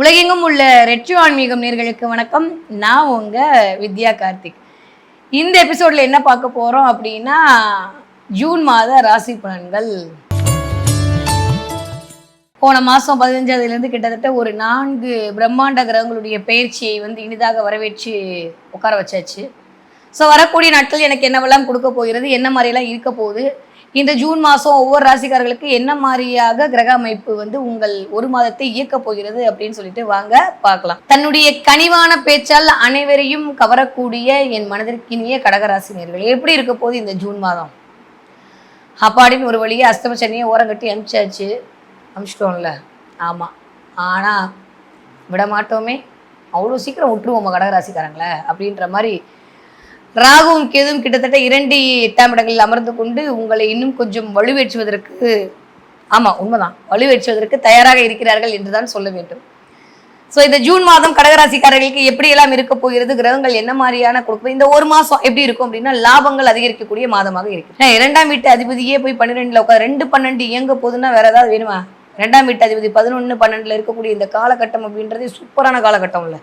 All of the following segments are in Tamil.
உலகெங்கும் உள்ள ரெட்ரோ ஆன்மீகம் நேர்களுக்கு வணக்கம். நான் உங்க வித்யா கார்த்திக். இந்த எபிசோட்ல என்ன பார்க்க போறோம் அப்படின்னா ஜூன் மாத ராசி பலன்கள். போன மாதம் பதினஞ்சாவதுலேருந்து கிட்டத்தட்ட ஒரு நான்கு பிரம்மாண்ட கிரகங்களுடைய பயிற்சியை வந்து இனிதாக வரவேற்று உட்கார வச்சாச்சு. ஸோ வரக்கூடிய நாட்கள் எனக்கு என்னவெல்லாம் கொடுக்க போகிறது என்ன மாதிரியெல்லாம் இருக்க போகுது இந்த ஜூன் மாதம் ஒவ்வொரு ராசிக்காரர்களுக்கு என்ன மாதிரியாக கிரக அமைப்பு வந்து உங்கள் ஒரு மாதத்தை இயக்க போகிறது அப்படின்னு சொல்லிட்டு வாங்க பார்க்கலாம். தன்னுடைய கனிவான பேச்சால் அனைவரையும் கவரக்கூடிய என் மனதிற்கினிய கடகராசினியர்கள் எப்படி இருக்க போகுது இந்த ஜூன் மாதம்? அப்பாடின்னு ஒரு வழியே அஸ்தம சனியை ஓரங்கட்டி அனுப்பிச்சாச்சு அனுப்பிச்சிட்டோம்ல ஆமாம் ஆனால் விட மாட்டோமே அவ்வளோ சீக்கிரம் விட்டுருவோம் கடகராசிக்காரங்களே அப்படின்ற மாதிரி ராகுவும் கேதுவும் கிட்டத்தட்ட இரண்டு எட்டாம் இடங்களில் அமர்ந்து கொண்டு உங்களை இன்னும் கொஞ்சம் வலுவேற்றுவதற்கு ஆமாம் உண்மைதான். வலுவேற்றுவதற்கு தயாராக இருக்கிறார்கள் என்றுதான் சொல்ல வேண்டும். ஸோ இந்த ஜூன் மாதம் கடகராசிக்காரர்களுக்கு எப்படியெல்லாம் இருக்க போகிறது கிரகங்கள் என்ன மாதிரியான கொடுக்கும் இந்த ஒரு மாதம் எப்படி இருக்கும் அப்படின்னா லாபங்கள் அதிகரிக்கக்கூடிய மாதமாக இருக்கு. இரண்டாம் வீட்டு அதிபதியே போய் பன்னிரெண்டுல உட்காந்து ரெண்டு பன்னெண்டு இயங்க போகுதுன்னா வேற ஏதாவது வேணுமா? ரெண்டாம் வீட்டு அதிபதி பதினொன்று பன்னெண்டுல இருக்கக்கூடிய இந்த காலகட்டம் அப்படின்றது சூப்பரான காலகட்டம் இல்லை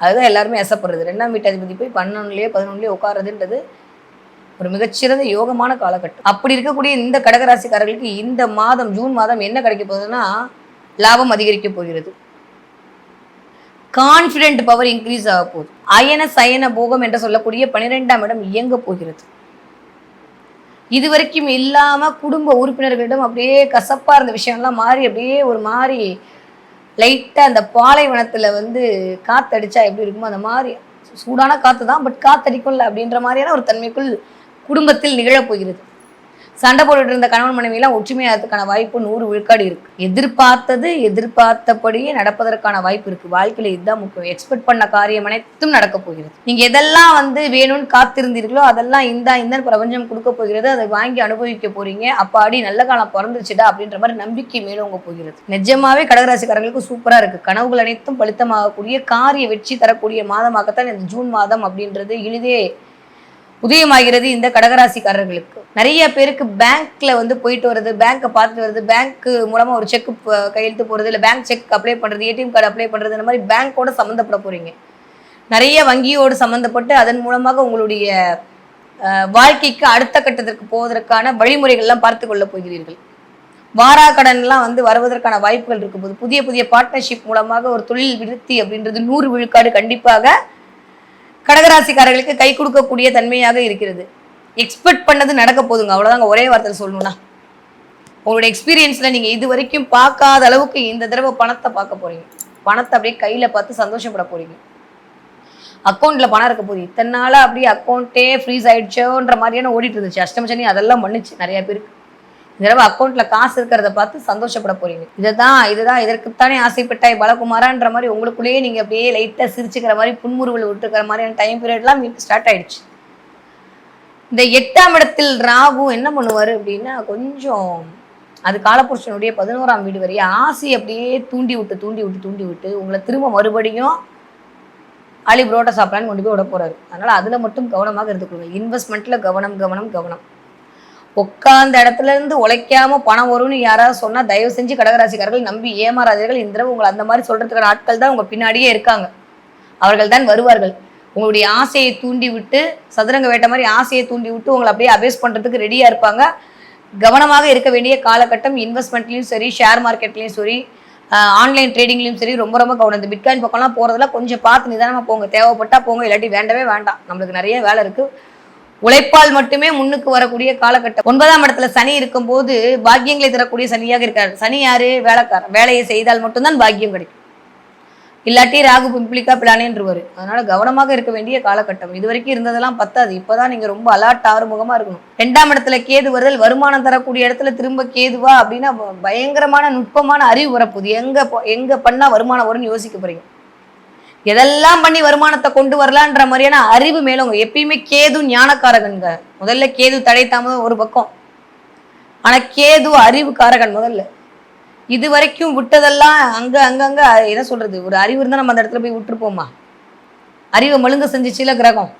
அதுதான் எல்லாருமே ஆசைப்படுறது. ரெண்டாம் வீட்டாதிபதி போய் பன்னெண்டுலேயே பதினொன்றுலேயே உட்காருதுன்றது ஒரு மிகச்சிறந்த யோகமான காலகட்டம். அப்படி இருக்கக்கூடிய இந்த கடகராசிக்காரர்களுக்கு இந்த மாதம் ஜூன் மாதம் என்ன கிடைக்க போகுதுன்னா லாபம் அதிகரிக்க போகிறது. கான்ஃபிடென்ட் பவர் இன்க்ரீஸ் ஆக போகுது. அயன சயன போகம் என்று சொல்லக்கூடிய பனிரெண்டாம் இடம் இயங்க போகிறது. இதுவரைக்கும் இல்லாம குடும்ப உறுப்பினர்களிடம் அப்படியே கசப்பா இருந்த விஷயம்லாம் மாறி அப்படியே ஒரு மாதிரி லைட்டாக அந்த பாலைவனத்தில் வந்து காத்தடிச்சா எப்படி இருக்குமோ அந்த மாதிரி. சூடான காற்று தான் பட் காத்தடிக்கும்ல அப்படின்ற மாதிரியான ஒரு தன்மைக்குள் குடும்பத்தில் நிகழப் போகிறது. சண்டை போட்டுட்டு இருந்த கணவன் மனைவியெல்லாம் ஒற்றுமையாகிறதுக்கான வாய்ப்பு நூறு விழுக்காடு இருக்கு. எதிர்பார்த்தது எதிர்பார்த்தபடியே நடப்பதற்கான வாய்ப்பு இருக்கு. வாழ்க்கையில இதுதான் முக்கியம். எக்ஸ்பெக்ட் பண்ண காரியம் அனைத்தும் நடக்க போகிறது. நீங்க எதெல்லாம் வந்து வேணும்னு காத்திருந்தீர்களோ அதெல்லாம் இந்தா இந்த பிரபஞ்சம் கொடுக்க போகிறது. அதை வாங்கி அனுபவிக்க போறீங்க. அப்பாடி நல்ல காலம் பிறந்துச்சுடா அப்படின்ற மாதிரி நம்பிக்கை மேலோங்க போகிறது. நிஜமாவே கடகராசிக்காரங்களுக்கு சூப்பரா இருக்கு. கனவுகள் அனைத்தும் பலித்தமாகக்கூடிய காரிய வெற்றி தரக்கூடிய மாதமாகத்தான் இந்த ஜூன் மாதம் அப்படின்றது எளிதே உதயமாகிறது இந்த கடகராசிக்காரர்களுக்கு. நிறைய பேருக்கு பேங்க்ல வந்து போயிட்டு வர்றது பேங்க்கை பார்த்துட்டு வர்றது பேங்க் மூலமா ஒரு செக் கையெழுத்து போறது இல்லை பேங்க் செக் அப்ளை பண்றது ஏடிஎம் கார்டு அப்ளை பண்றது இந்த மாதிரி பேங்க்கோட சம்மந்தப்பட போறீங்க. நிறைய வங்கியோடு சம்மந்தப்பட்டு அதன் மூலமாக உங்களுடைய வாழ்க்கைக்கு அடுத்த கட்டத்திற்கு போவதற்கான வழிமுறைகள்லாம் பார்த்து கொள்ள போகிறீர்கள். வாரா கடன்லாம் வந்து வருவதற்கான வாய்ப்புகள் இருக்கும் போது புதிய புதிய பார்ட்னர்ஷிப் மூலமாக ஒரு தொழில் விருத்தி அப்படின்றது நூறு விழுக்காடு கண்டிப்பாக கடகராசிக்காரர்களுக்கு கை கொடுக்கக்கூடிய தன்மையாக இருக்கிறது. எக்ஸ்பெக்ட் பண்ணது நடக்க போதுங்க. அவ்வளோதாங்க ஒரே வார்த்தையில் சொல்லணும்னா. உங்களோட எக்ஸ்பீரியன்ஸில் நீங்கள் இது வரைக்கும் பார்க்காத அளவுக்கு இந்த தடவை பணத்தை பார்க்க போறீங்க. பணத்தை அப்படியே கையில் பார்த்து சந்தோஷப்பட போறீங்க. அக்கௌண்ட்டில் பணம் இருக்க போகுது. இத்தனை நாளாக அப்படியே அக்கௌண்ட்டே ஃப்ரீஸ் ஆயிடுச்சோன்ற மாதிரியான ஓடிட்டு இருந்துச்சு. அஷ்டமச்சனி அதெல்லாம் பண்ணுச்சு நிறைய பேருக்கு. இந்த தடவை அக்கௌண்ட்ல காசு இருக்கிறத பார்த்து சந்தோஷப்பட போறீங்க. இதுதான் இதுதான் இதற்குத்தானே ஆசைப்பட்டாய் பலகுமாரான்ற மாதிரி உங்களுக்குள்ளேயே நீங்க அப்படியே லைட்டா சிரிச்சுக்கிற மாதிரி புன்முறுவல் விட்டுக்கிற மாதிரியான டைம் பீரியட்லாம் ஸ்டார்ட் ஆயிடுச்சு. இந்த எட்டாம் இடத்தில் ராகு என்ன பண்ணுவாரு அப்படின்னா கொஞ்சம் அது காலபுருஷனுடைய பதினோராம் வீடு வரைய ஆசை அப்படியே தூண்டி விட்டு தூண்டி விட்டு தூண்டி விட்டு உங்களை திரும்ப மறுபடியும் அலி புரோட்டா சாப்பிடலான்னு கொண்டு போய் விட போறாரு. அதனால அதுல மட்டும் கவனமாக இருந்துக்கொள்ளுங்க இன்வெஸ்ட்மெண்ட்ல கவனம் கவனம் கவனம். உட்கார்ந்த இடத்துல இருந்து உழைக்காம பணம் வரும்னு யாராவது சொன்னா தயவு செஞ்சு கடகராசிக்காரர்கள் நம்பி ஏமாறாதீர்கள். இந்த தடவை உங்களை அந்த மாதிரி சொல்றதுக்கான ஆட்கள் தான் உங்க பின்னாடியே இருக்காங்க. அவர்கள் தான் வருவார்கள். உங்களுடைய ஆசையை தூண்டி விட்டு சதுரங்க வேட்டை மாதிரி ஆசையை தூண்டி விட்டு உங்களை அப்படியே அபேஸ் பண்றதுக்கு ரெடியா இருப்பாங்க. கவனமாக இருக்க வேண்டிய காலகட்டம் இன்வெஸ்ட்மெண்ட்லயும் சரி ஷேர் மார்க்கெட்லயும் சரி ஆன்லைன் ட்ரேடிங்லயும் சரி ரொம்ப ரொம்ப கவனம். இந்த பிட்காயின் பக்கம்லாம் போறதுல கொஞ்சம் பார்த்து நிதானமா போங்க. தேவைப்பட்டா போங்க. இல்லாட்டி வேண்டவே வேண்டாம். நம்மளுக்கு நிறைய வேலை இருக்கு. உழைப்பால் மட்டுமே முன்னுக்கு வரக்கூடிய காலகட்டம். ஒன்பதாம் இடத்துல சனி இருக்கும்போது பாக்கியங்களை தரக்கூடிய சனியாக இருக்காரு. சனி யாரு? வேலைக்காரன். வேலையை செய்தால் மட்டும்தான் பாக்கியம் கிடைக்கும். இல்லாட்டி ராகு பிம்பிளிக்கா பிளானேன்றவர் அதனால கவனமாக இருக்க வேண்டிய காலகட்டம். இது வரைக்கும் இருந்ததெல்லாம் பத்தாது. இப்பதான் நீங்க ரொம்ப அலர்ட் ஆறுமுகமா இருக்கணும். ரெண்டாம் இடத்துல கேது வருதல் வருமானம் தரக்கூடிய இடத்துல திரும்ப கேதுவா அப்படின்னா பயங்கரமான நுட்பமான அறிவு வரப்போகுது. எங்க எங்க பண்ணா வருமானம் வரும்னு யோசிக்க போறீங்க. எதெல்லாம் பண்ணி வருமானத்தை கொண்டு வரலான்ற மாதிரியான அறிவு மேலவங்க எப்பயுமே கேது ஞானக்காரகன்க. முதல்ல கேது தடை தாமதம் ஒரு பக்கம். ஆனா கேது அறிவு காரகன் முதல்ல. இது வரைக்கும் விட்டதெல்லாம் அங்க அங்கங்க என்ன சொல்றது? ஒரு அறிவு இருந்தா நம்ம அந்த இடத்துல போய் விட்டுருப்போமா? அறிவை மழுங்க செஞ்சிச்சுல கிரகம்.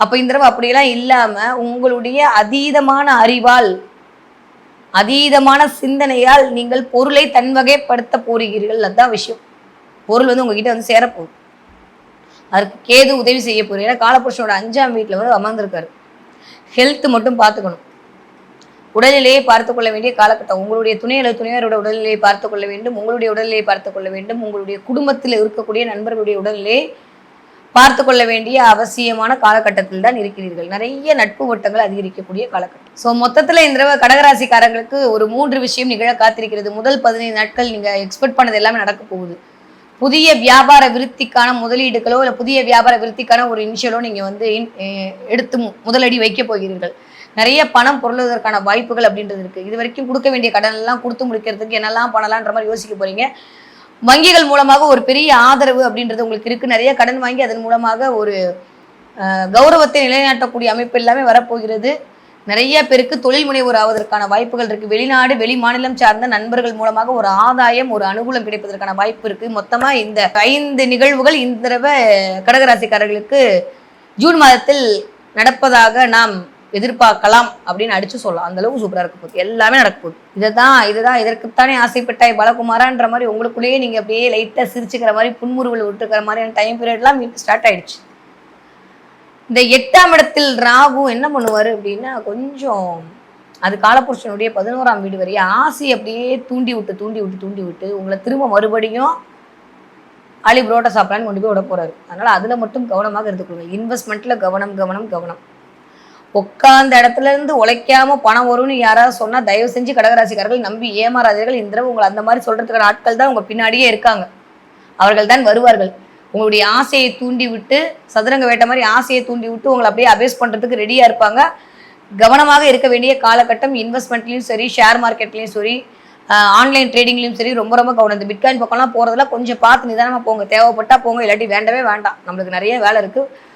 அப்ப இந்த தடவை அப்படியெல்லாம் இல்லாம உங்களுடைய அதீதமான அறிவால் அதீதமான சிந்தனையால் நீங்கள் பொருளை தன்வகைப்படுத்த போறீர்கள் அதுதான் விஷயம். பொருள் வந்து உங்ககிட்ட வந்து சேரப்போகுது அதற்கு கேது உதவி செய்ய போகுது ஏன்னா காலபுருஷனோட அஞ்சாம் வீட்டில் வந்து அமர்ந்திருக்காரு. ஹெல்த் மட்டும் பார்த்துக்கணும். உடல்நிலையை பார்த்து கொள்ள வேண்டிய காலகட்டம். உங்களுடைய துணை அல்லது துணையாரோட உடல்நிலையை பார்த்து கொள்ள வேண்டும். உங்களுடைய உடல்நிலையை பார்த்து கொள்ள வேண்டும். உங்களுடைய குடும்பத்தில் இருக்கக்கூடிய நண்பர்களுடைய உடல்நிலையை பார்த்து கொள்ள வேண்டிய அவசியமான காலகட்டத்தில் தான் இருக்கிறீர்கள். நிறைய நட்பு வட்டங்கள் அதிகரிக்கக்கூடிய காலகட்டம். ஸோ மொத்தத்தில் இந்த தடவை கடகராசிக்காரங்களுக்கு ஒரு மூன்று விஷயம் நிகழ காத்திருக்கிறது. முதல் பதினைந்து நாட்கள் நீங்கள் எக்ஸ்பெக்ட் பண்ணது எல்லாமே நடக்க போகுது. புதிய வியாபார விருத்திக்கான முதலீடுகளோ இல்லை புதிய வியாபார விருத்திக்கான ஒரு இனிஷியலோ நீங்கள் வந்து எடுத்து முதலடி வைக்க போகிறீர்கள். நிறைய பணம் பொருளுவதற்கான வாய்ப்புகள் அப்படின்றது இருக்குது இது வரைக்கும் கொடுக்க வேண்டிய கடன் எல்லாம் கொடுத்து முடிக்கிறதுக்கு என்னெல்லாம் பண்ணலான்ற மாதிரி யோசிக்க போகிறீங்க வங்கிகள் மூலமாக ஒரு பெரிய ஆதரவு அப்படின்றது உங்களுக்கு இருக்குது நிறைய கடன் வாங்கி அதன் மூலமாக ஒரு கௌரவத்தை நிலைநாட்டக்கூடிய அமைப்பு எல்லாமே வரப்போகிறது. நிறைய பேருக்கு தொழில் முனைவோர் ஆவதற்கான வாய்ப்புகள் இருக்கு. வெளிநாடு வெளி மாநிலம் சார்ந்த நண்பர்கள் மூலமாக ஒரு ஆதாயம் ஒரு அனுகூலம் கிடைப்பதற்கான வாய்ப்பு இருக்கு. மொத்தமா இந்த ஐந்து நிகழ்வுகள் இந்த தடவை கடகராசிக்காரர்களுக்கு ஜூன் மாதத்தில் நடப்பதாக நாம் எதிர்பார்க்கலாம் அப்படின்னு அடிச்சு சொல்லலாம். அந்த அளவுக்கு சூப்பரா இருக்க போகுது. எல்லாமே நடக்க போகுது. இதுதான் இதுதான் இதற்குத்தானே ஆசைப்பட்டாய் பலகுமாரான்ற மாதிரி உங்களுக்குள்ளேயே நீங்க அப்படியே லைட்டா சிரிச்சுக்கிற மாதிரி புன்முறுவல் விட்டுருக்கிற மாதிரியான டைம் பீரியட்லாம் ஸ்டார்ட் ஆயிடுச்சு. இந்த எட்டாம் இடத்தில் ராகு என்ன பண்ணுவாரு அப்படின்னா கொஞ்சம் அது காலபுருஷனுடைய பதினோராம் வீடு வரைய ஆசி அப்படியே தூண்டி விட்டு தூண்டி விட்டு தூண்டி விட்டு உங்களை திரும்ப மறுபடியும் அலி புரோட்டா சாப்பிடலான்னு கொண்டு போய் விட போறாரு. அதனால அதுல மட்டும் கவனமாக இருந்துக்கொள்ளுங்க இன்வெஸ்ட்மெண்ட்ல கவனம் கவனம் கவனம். உட்காந்த இடத்துல இருந்து உழைக்காம பணம் வரும்னு யாராவது சொன்னா தயவு செஞ்சு கடகராசிக்காரர்கள் நம்பி ஏமாறாதீர்கள். இந்த தடவை உங்களை அந்த மாதிரி சொல்றதுக்கான ஆட்கள் தான் உங்க பின்னாடியே இருக்காங்க. அவர்கள் தான் வருவார்கள். உங்களுடைய ஆசையை தூண்டி விட்டு சதுரங்க வேட்டை மாதிரி ஆசையை தூண்டி விட்டு உங்களை அப்படியே அபேஸ் பண்ணுறதுக்கு ரெடியாக இருப்பாங்க. கவனமாக இருக்க வேண்டிய காலகட்டம் இன்வெஸ்ட்மெண்ட்லேயும் சரி ஷேர் மார்க்கெட்லேயும் சரி ஆன்லைன் ட்ரேடிங்லையும் சரி ரொம்ப ரொம்ப கவனம். இந்த பிட்காயின் பக்கம்லாம் போகிறதுல கொஞ்சம் பார்த்து நிதானமாக போங்க. தேவைப்பட்டா போங்க இல்லாட்டி வேண்டவே வேண்டாம். நம்மளுக்கு நிறைய வேலை இருக்குது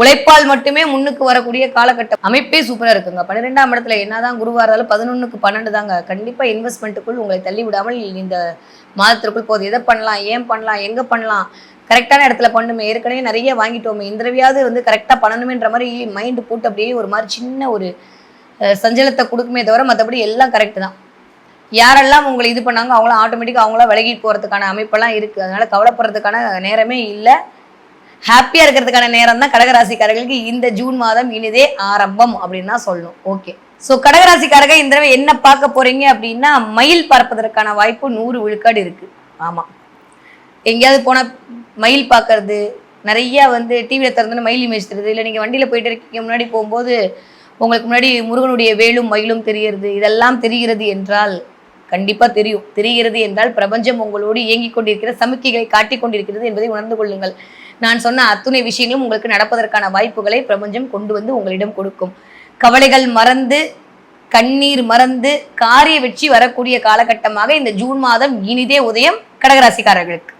உழைப்பால் மட்டுமே முன்னுக்கு வரக்கூடிய காலகட்டம். அமைப்பே சூப்பராக இருக்குங்க. பன்னிரெண்டாம் இடத்துல என்னதான் குருவாக இருந்தாலும் பதினொன்றுக்கு பன்னெண்டு தாங்க. கண்டிப்பாக இன்வெஸ்ட்மெண்ட்டுக்குள் உங்களை தள்ளி விடாமல் இந்த மாதத்திற்குள் போகுது எதை பண்ணலாம்? ஏன் பண்ணலாம்? எங்கே பண்ணலாம்? கரெக்டான இடத்துல பண்ணுமே. ஏற்கனவே நிறைய வாங்கிட்டோமே. இந்த தடவையாவது வந்து கரெக்டாக பண்ணணுமேன்ற மாதிரி மைண்டு போட்டு அப்படியே ஒரு மாதிரி சின்ன ஒரு சஞ்சலத்தை கொடுக்குமே தவிர மற்றபடி எல்லாம் கரெக்டு தான். யாரெல்லாம் உங்களை இது பண்ணாங்க அவங்களாம் ஆட்டோமேட்டிக்காக அவங்களாம் விலகி போகிறதுக்கான அமைப்பெல்லாம் இருக்குது அதனால் கவலைப்படுறதுக்கான நேரமே இல்லை. ஹாப்பியாக இருக்கிறதுக்கான நேரம் தான் கடகராசிக்காரர்களுக்கு இந்த ஜூன் மாதம் இனிதே ஆரம்பம் அப்படின்னு தான் சொல்லணும். ஓகே ஸோ கடகராசிக்காரங்க இந்த தடவை என்ன பார்க்க போகிறீங்க அப்படின்னா மயில் பார்ப்பதற்கான வாய்ப்பு நூறு விழுக்காடு இருக்குது ஆமாம் எங்கேயாவது போனால் மயில் பார்க்கறது நிறைய வந்து டிவியில் திறந்து மயில் இமேஜ் தருது. இல்லை நீங்கள் வண்டியில் போயிட்டு இருக்கீங்க முன்னாடி போகும்போது உங்களுக்கு முன்னாடி முருகனுடைய வேலும் மயிலும் தெரிகிறது இதெல்லாம் தெரிகிறது என்றால் கண்டிப்பாக தெரியும். தெரிகிறது என்றால் பிரபஞ்சம் உங்களோடு இயங்கிக் கொண்டிருக்கிற சமிக்கைகளை காட்டிக் கொண்டிருக்கிறது என்பதை உணர்ந்து கொள்ளுங்கள். நான் சொன்ன அத்துணை விஷயங்களும் உங்களுக்கு நடப்பதற்கான வாய்ப்புகளை பிரபஞ்சம் கொண்டு வந்து உங்களிடம் கொடுக்கும். கவலைகள் மறந்து கண்ணீர் மறந்து காரிய வெற்றி வரக்கூடிய காலகட்டமாக இந்த ஜூன் மாதம் இனிதே உதயம் கடகராசிக்காரர்களுக்கு.